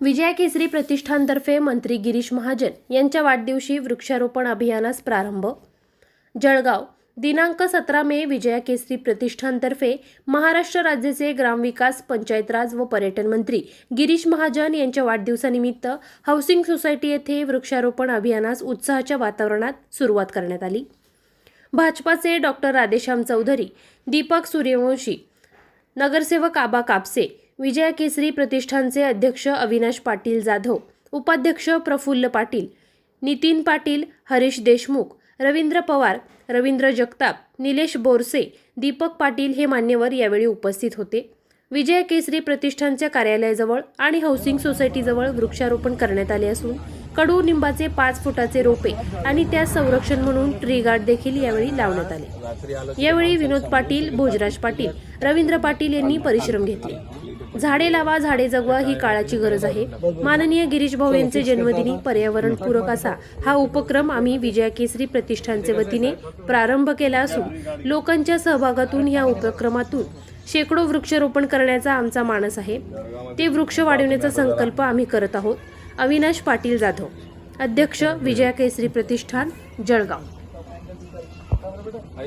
विजया केसरी प्रतिष्ठानतर्फे मंत्री गिरीश महाजन यांच्या वाढदिवशी वृक्षारोपण अभियानास प्रारंभ. जळगाव दिनांक सतरा मे विजया केसरी प्रतिष्ठानतर्फे महाराष्ट्र राज्याचे ग्रामविकास पंचायत राज व पर्यटन मंत्री गिरीश महाजन यांच्या वाढदिवसानिमित्त हाऊसिंग सोसायटी येथे वृक्षारोपण अभियानास उत्साहाच्या वातावरणात सुरुवात करण्यात आली. भाजपाचे डॉक्टर राधेश्याम चौधरी दीपक सूर्यवंशी नगरसेवक आबा कापसे विजया केसरी प्रतिष्ठानचे अध्यक्ष अविनाश पाटील जाधव उपाध्यक्ष प्रफुल्ल पाटील नितीन पाटील हरीश देशमुख रवींद्र पवार रवींद्र जगताप निलेश बोरसे दीपक पाटील हे मान्यवर यावेळी उपस्थित होते. विजया केसरी प्रतिष्ठानच्या कार्यालयाजवळ आणि हाऊसिंग सोसायटीजवळ वृक्षारोपण करण्यात आले असून कडू निंबाचे पाच फुटाचे रोपे आणि त्यास संरक्षण म्हणून ट्री गार्ड देखील यावेळी लावण्यात आले. यावेळी विनोद पाटील भोजराज पाटील रवींद्र पाटील यांनी परिश्रम घेतले. झाडे लावा झाडे जगवा ही काळाची गरज आहे. माननीय गिरीश भाऊ यांचे जन्मदिनी पर्यावरण पूरक असा हा उपक्रम आम्ही विजया केसरी प्रतिष्ठानचे वतीने प्रारंभ केला असून लोकांच्या सहभागातून या उपक्रमातून शेकडो वृक्षारोपण करण्याचा आमचा मानस आहे. ते वृक्ष वाढवण्याचा संकल्प आम्ही करत आहोत. अविनाश पाटील जाधव अध्यक्ष विजया केसरी प्रतिष्ठान जळगाव. आई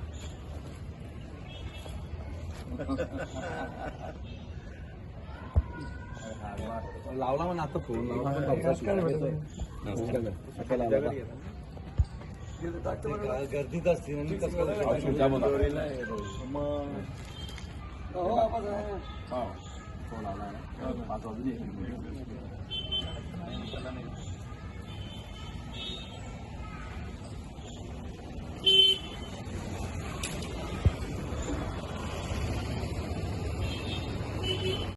लावला म्हणा आता फोन गर्दीत असते ना मी कसं फोन आला पाच वाजून